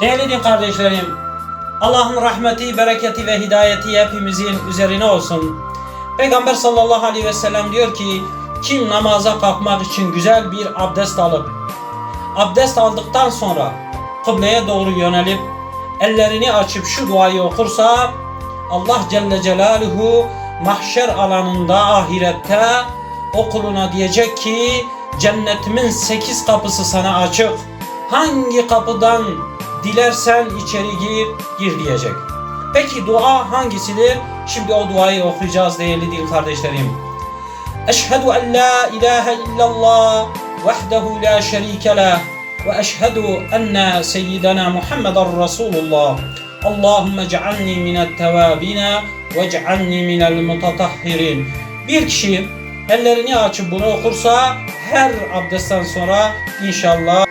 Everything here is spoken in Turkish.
Değerli din kardeşlerim, Allah'ın rahmeti, bereketi ve hidayeti hepimizin üzerine olsun. Peygamber sallallahu aleyhi ve sellem diyor ki, kim namaza kalkmak için güzel bir abdest alıp, abdest aldıktan sonra kıbleye doğru yönelip, ellerini açıp şu duayı okursa, Allah Celle Celaluhu mahşer alanında ahirette o kuluna diyecek ki cennetimin sekiz kapısı sana açık. Hangi kapıdan dilersen içeri gir, gir diyecek. Peki dua hangisidir? Şimdi o duayı okuyacağız değerli din kardeşlerim. Eşhedü en la ilahe illallah vahdehu la şerike lah ve eşhedü enne seyyidena Muhammeden Resulullah. Allahümme cealni minel tevabine ve cealni minel mutatahhirin. Bir kişi ellerini açıp bunu okursa her abdestten sonra inşallah